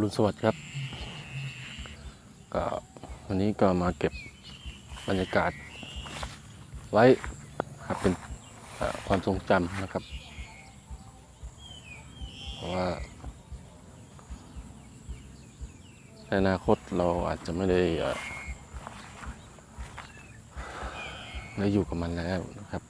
รุณสวัสดิ์ครับก็วันนี้ก็มาเก็บบรรยากาศ ไว้ครับเป็นความทรงจำนะครับ เพราะว่าในอนาคตเราอาจจะไม่ได้ได้อยู่กับมันแล้วนะครับ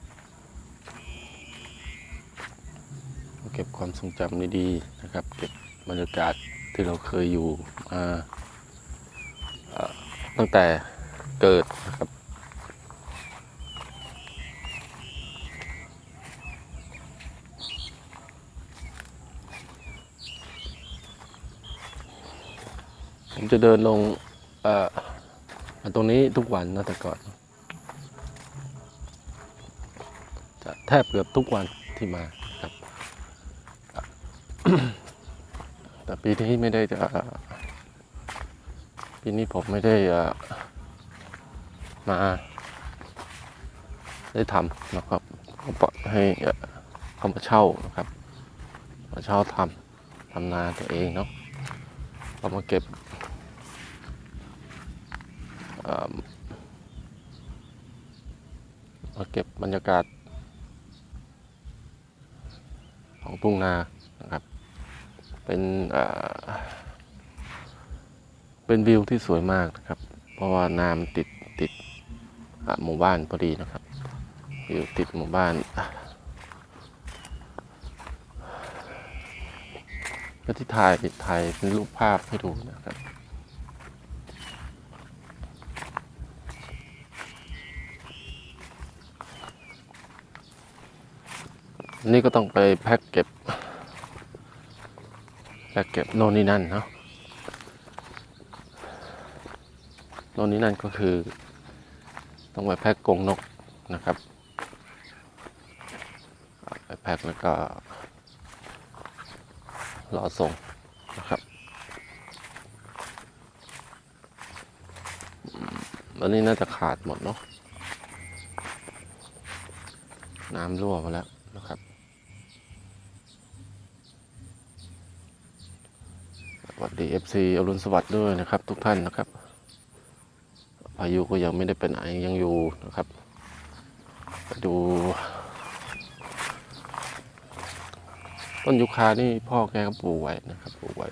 เก็บความทรงจำดีๆนะครับ เก็บบรรยากาศ ที่เราเคยอยู่มาตั้งแต่เกิดนะครับ ผมจะเดินลงตรงนี้ทุกวันนะแต่ก่อน จะแทบเกือบทุกวันที่มาครับ ปีนี้ไม่ได้จะปีนี้ผมไม่ได้มา ได้ทำนะครับก็ปล่อยให้เขามาเช่านะครับมาเช่าทำทำนาตัวเองเนาะเรามาเก็บมาเก็บบรรยากาศของทุ่งนานะครับ เป็นเป็นวิวที่สวยมากนะครับ เพราะว่าน้ำติดติดหมู่บ้านพอดีนะครับวิวติดหมู่บ้านก็ที่ถ่ายถ่ายเป็นรูปภาพให้ดูนะครับนี่ก็ต้องไปแพ็กเก็บ แพ็กเก็บโน่นนี่นั่นเนาะโน่นนี่นั่นก็คือ ต้องไปแพ็กกรงนกนะครับไปแพ็กแล้วก็รอส่งนะครับอืมวันนี้น่าจะขาดหมดเนาะน้ำรั่วมาแล้วนะครับ ส วัสดี FC อรุณสวัสดิ์ด้วยนะครับ ทุกท่านนะครับ พายุก็ยังไม่ได้เป็นไอยังอยู่นะครับไปดู ต้นยูคานี่พ่อแกก็ปลูกไว้นะครับปลูกไว้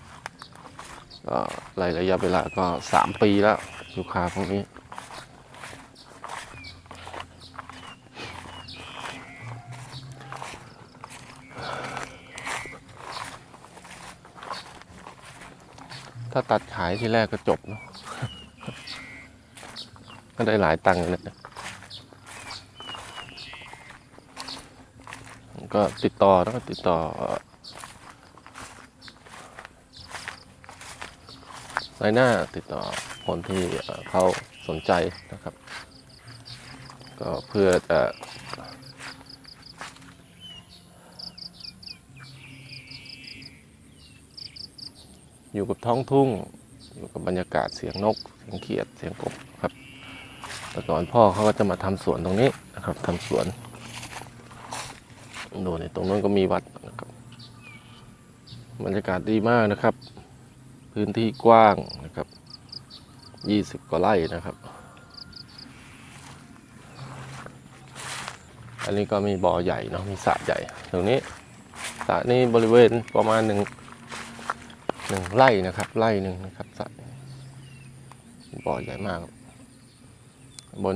ก็รายระยะเวลาก็สามปีแล้วยูคาพวกนี้ ถ้าตัดขายที่แรกก็จบเนาะก็ได้หลายตังค์เลยนะก็ติดต่อแล้วก็ติดต่อรายหน้าติดต่อคนที่เอ่อเขาสนใจนะครับ ก็เพื่อจะ อยู่กับท้องทุ่ง อยู่กับบรรยากาศเสียงนก เสียงเขียดเสียงกบครับ แต่ก่อนพ่อเขาก็จะมาทำสวนตรงนี้นะครับทำสวนดูในตรงนู้นก็มีวัดนะครับบรรยากาศดีมากนะครับ พื้นที่กว้างนะครับยี่สิบกว่าไร่นะครับ อันนี้ก็มีบ่อใหญ่เนาะมีสระใหญ่ ตรงนี้สระนี้บริเวณประมาณหนึ่ง หนึ่งไร่นะครับ ไร่หนึ่งนะครับสระบ่อใหญ่มาก บน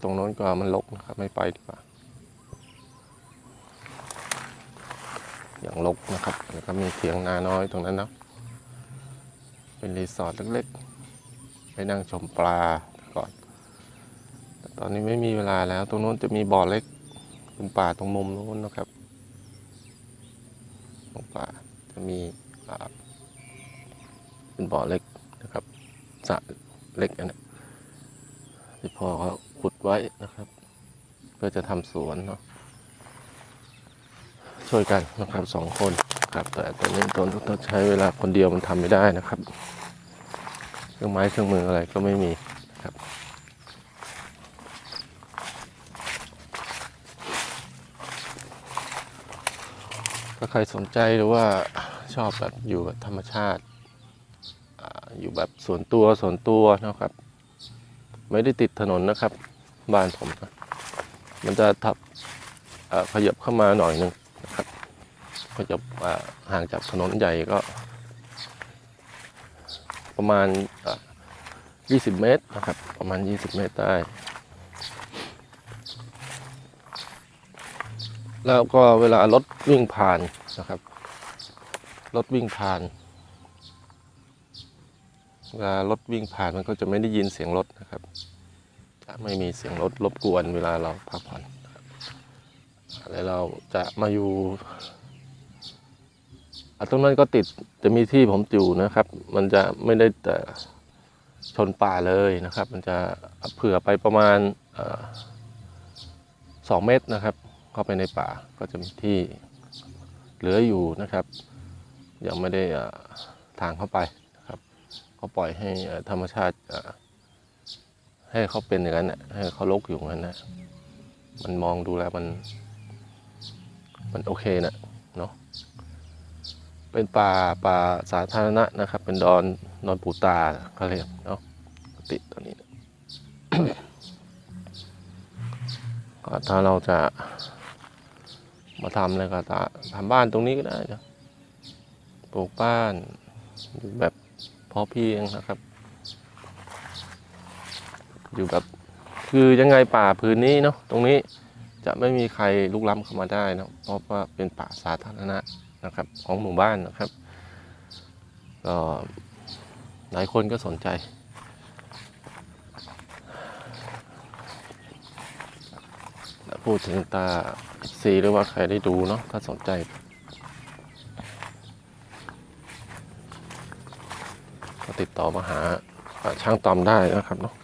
ตรงโน้นก็มันลกนะครับ ไม่ไปดีกว่า อย่างลกนะครับ แล้วก็มีเถียงนาน้อยตรงนั้นเนาะเป็นรีสอร์ทเล็กๆ ไปนั่งชมปลาก่อนแต่ตอนนี้ไม่มีเวลาแล้ว ตรงโน้นจะมีบ่อเล็กตรงป่าตรงมุมโน้นนะครับ ตรงป่าจะมี เป็นบ่อเล็กนะครับสระเล็กอันนี้ที่พ่อเขาขุดไว้นะครับ เพื่อจะทำสวนเนาะช่วยกันนะครับสองคนครับแต่ตอนนี้ตนต้องใช้เวลาคนเดียวมันทำไม่ได้นะครับ เครื่องไม้เครื่องมืออะไรก็ไม่มีนะครับถ้าใครสนใจหรือว่าชอบแบบอยู่กับธรรมชาติ อยู่แบบส่วนตัวส่วนตัวนะครับ ไม่ได้ติดถนนนะครับ บ้านผมนะมันจะทับขยับเข้ามาหน่อยหนึงนะครับขยับห่างจากถนนใหญ่ก็ ประมาณอะ20 เมตรนะครับ ประมาณ 20 เมตรได้แล้วก็เวลารถวิ่งผ่านนะครับ รถวิ่งผ่าน เวลารถวิ่งผ่านมันก็จะไม่ได้ยินเสียงรถนะครับ จะไม่มีเสียงรถรบกวนเวลาเราพักผ่อนแล้วเราจะมาอยู่อะตรงนั้นก็ติดจะมีที่ผมอยู่นะครับ มันจะไม่ได้แต่ชนป่าเลยนะครับ มันจะเผื่อไปประมาณสองเมตรนะครับ เข้าไปในป่าก็จะมีที่เหลืออยู่นะครับ ยังไม่ได้ทางเข้าไป ก็ปล่อยให้ธรรมชาติให้เขาเป็นอย่างนั้นให้เขาลกอยู่อย่างนั้นนะมันมองดูแล้วมัน มันโอเคนะเนาะเป็นป่าป่าสาธารณะนะครับ เป็นดอนดอนปูตาเขาเรียกเนาะติตัวนี้ก็ถ้าเราจะมาทำอะไรก็ตาทำบ้านตรงนี้ก็ได้นะปลูกบ้านแบบ อเพียงนะครับ อยู่แบบคือยังไงป่าพื้นนี้เนาะตรงนี้จะไม่มีใครลุกล้ำเข้ามาได้นะเพราะว่าเป็นป่าสาธารณะนะครับ ของหมู่บ้านนะครับก็หลายคนก็สนใจพูดถึงตาซีหรือว่าใครได้ดูเนาะถ้าสนใจ ก็ ติดต่อมาหาช่างตอมได้นะครับเนาะ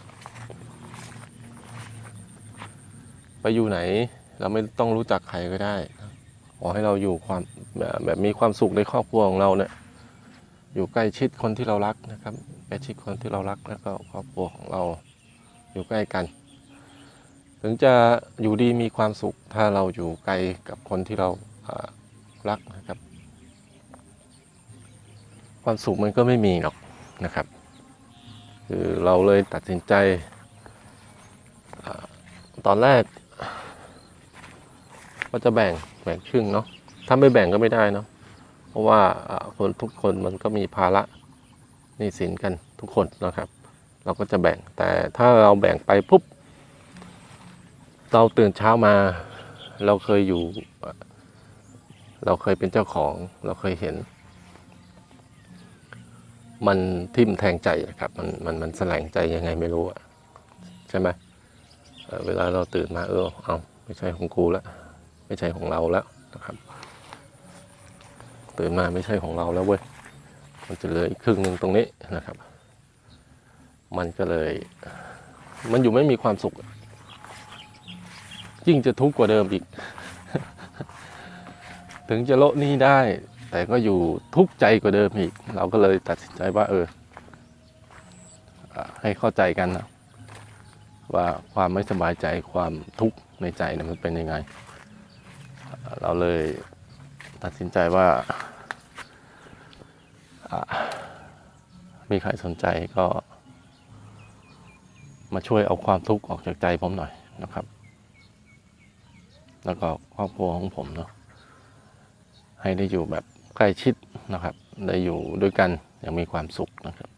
ไปอยู่ไหนเราไม่ต้องรู้จักใครก็ได้ขอให้เราอยู่ความแบบมีความสุขในครอบครัวของเราเนี่ยอยู่ใกล้ชิดคนที่เรารักนะครับใกล้ชิดคนที่เรารักแล้วก็ครอบครัวของเราอยู่ใกล้กัน ถึงจะอยู่ดีมีความสุขถ้าเราอยู่ไกลกับคนที่เรารักนะครับ ความสุขมันก็ไม่มีหรอก นะครับ คือเราเลยตัดสินใจอตอนแรกก็จะแบ่งแบ่งครึ่งเนาะถ้าไม่แบ่งก็ไม่ได้เนาะเพราะว่าคนทุกคนมันก็มีภาระหนี้สินกันทุกคนนะครับ เราก็จะแบ่งแต่ถ้าเราแบ่งไปปุ๊บเราตื่นเช้ามาเราเคยอยู่ เราเคยเป็นเจ้าของ เราเคยเห็น มันทิ่มแทงใจอะครับ มันมันมันแสลงใจยังไงไม่รู้อะใช่ไหมเเวลาเราตื่นมาเออเอาไม่ใช่ของกูแล้วไม่ใช่ของเราแล้วนะครับ ตื่นมาไม่ใช่ของเราแล้วเว้ยมันจะเหลืออีกครึ่งหนึ่งตรงนี้นะครับ มันก็เลย มันอยู่ไม่มีความสุข ยิ่งจะทุกข์กว่าเดิมอีก ถึงจะโละนี้ได้ แต่ก็อยู่ทุกข์ใจกว่าเดิมอีก เราก็เลยตัดสินใจว่า เออให้เข้าใจกันนะว่าความไม่สบายใจความทุกข์ในใจนี่ยมันเป็นยังไง เราเลยตัดสินใจว่า มีใครสนใจก็มาช่วยเอาความทุกข์ออกจากใจผมหน่อยนะครับ แล้วก็ครอบครัวของผมเนาะให้ได้อยู่แบบ ใกล้ชิดนะครับ ได้อยู่ด้วยกันอย่างมีความสุขนะครับ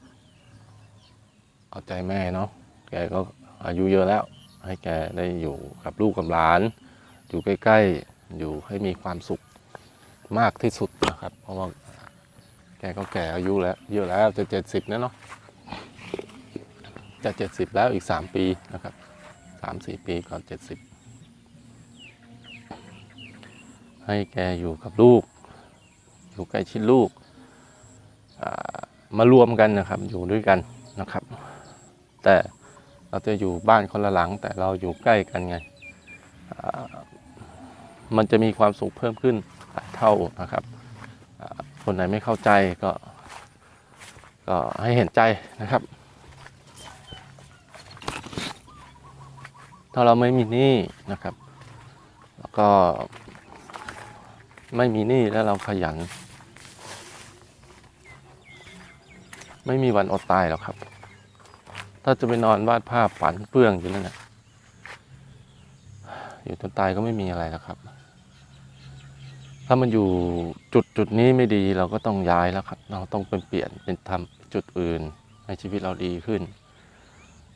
เอาใจแม่เนาะแกก็อายุเยอะแล้ว ให้แกได้อยู่กับลูกกับหลาน อยู่ใกล้ๆอยู่ให้มีความสุขมากที่สุดนะครับ เพราะว่าแกก็แก่อายุแล้วเยอะแล้วจะเจ็ดสิบแล้วเนาะจะเจ็ดสิบแล้วอีกสามปีนะครับสามสี่ปีก่อนเจ็ดสิบให้แกอยู่กับลูก อยู่ใกล้ชิดลูกมารวมกันนะครับอยู่ด้วยกันนะครับ แต่เราจะอยู่บ้านคนละหลัง แต่เราอยู่ใกล้กันไงมันจะมีความสุขเพิ่มขึ้นหลายเท่านะครับคนไหนไม่เข้าใจก็ก็ให้เห็นใจนะครับ ถ้าเราไม่มีหนี้นะครับ แล้วก็ไม่มีหนี้แล้วเราขยัน ไม่มีวันอดตายหรอกครับ ถ้าจะไปนอนวาดภาพฝันเปื้องอยู่นั่นนะอยู่จนตายก็ไม่มีอะไรหรอกครับ ถ้ามันอยู่จุดจุดนี้ไม่ดีเราก็ต้องย้ายแล้วครับ เราต้องเป็นเปลี่ยนเป็นทำจุดอื่นให้ชีวิตเราดีขึ้น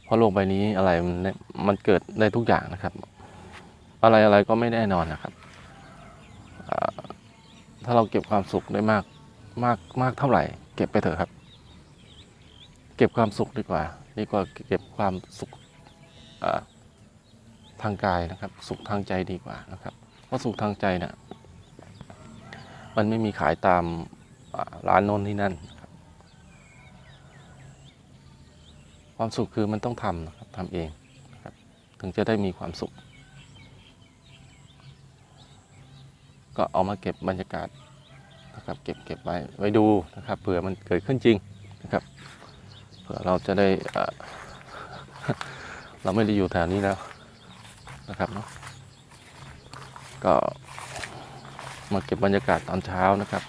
เพราะโลกใบนี้อะไรมันเนี่ยมันเกิดได้ทุกอย่างนะครับ อะไรอะไรก็ไม่แน่นอนนะครับ ถ้าเราเก็บความสุขได้มากมากมากเท่าไหร่ เก็บไปเถอะครับ เก็บความสุขดีกว่าดีกว่าเก็บความสุขทางกายนะครับ สุขทางใจดีกว่านะครับเพราะสุขทางใจเนี่ยมันไม่มีขายตามร้านโน้นที่นั่นครับความสุขคือมันต้องทำนะครับทำเองนะครับถึงจะได้มีความสุข ก็เอามาเก็บบรรยากาศนะครับ เก็บเก็บไว้ไว้ดูนะครับเผื่อมันเกิดขึ้นจริงนะครับ ผื่อเราจะได้เราไม่ได้อยู่แถวนี้แล้วนะครับเนาะก็มาเก็บบรรยากาศตอนเช้านะครับ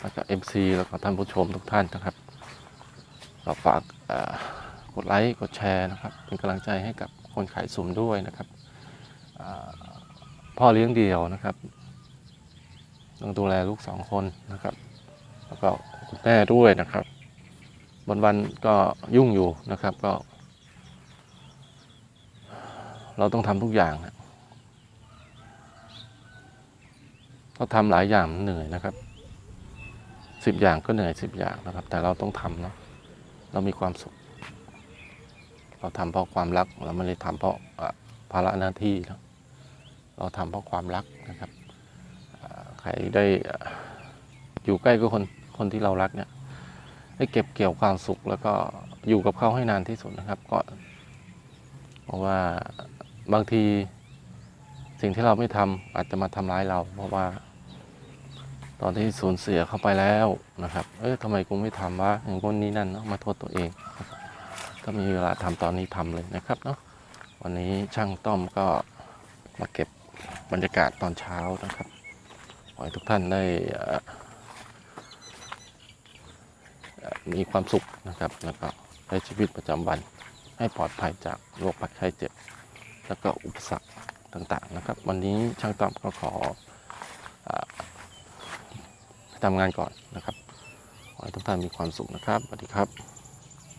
แล้วก็ MC แล้วก็ท่านผู้ชมทุกท่านนะครับก็ฝากกดไลค์กดแชร์นะครับ เป็นกำลังใจให้กับคนขายสุ่มด้วยนะครับพ่อเลี้ยงเดี่ยวนะครับต้องดูแลลูกสองคนนะครับ แล้วก็คุณแม่ด้วยนะครับ วันวันก็ยุ่งอยู่นะครับก็ เราต้องทำทุกอย่างเราทำหลายอย่างเหนื่อยนะครับสิบอย่างก็เหนื่อยสิบอย่างนะครับ แต่เราต้องทำเนาะเรามีความสุข เราทำเพราะความรัก เราไม่ได้ทำเพราะภาระหน้าที่เนะเราทำเพราะความรักนะครับใครได้อยู่ใกล้กับคนคนที่เรารักเนี่ย ให้เก็บเกี่ยวความสุข แล้วก็อยู่กับเขาให้นานที่สุดนะครับ ก็เพราะว่าบางทีสิ่งที่เราไม่ทำอาจจะมาทำร้ายเรา เพราะว่า ตอนที่สูญเสียเข้าไปแล้วนะครับ เอ้ยทำไมกูไม่ทำวะอย่างคนนี้นั่นเนาะมาโทษตัวเองถ้ามีเวลาทำตอนนี้ทำเลยนะครับเนาะวันนี้ช่างต้อมก็มาเก็บบรรยากาศตอนเช้านะครับขอให้ทุกท่านได้เอ่อ มีความสุขนะครับ แล้วก็ใช้ชีวิตประจำวันให้ปลอดภัยจากโรคภัยไข้เจ็บ แล้วก็อุปสรรคต่างๆนะครับ วันนี้ช่างต้อมก็ขออาทำงานก่อนนะครับ ขอให้ทุกท่านมีความสุขนะครับ สวัสดีครับ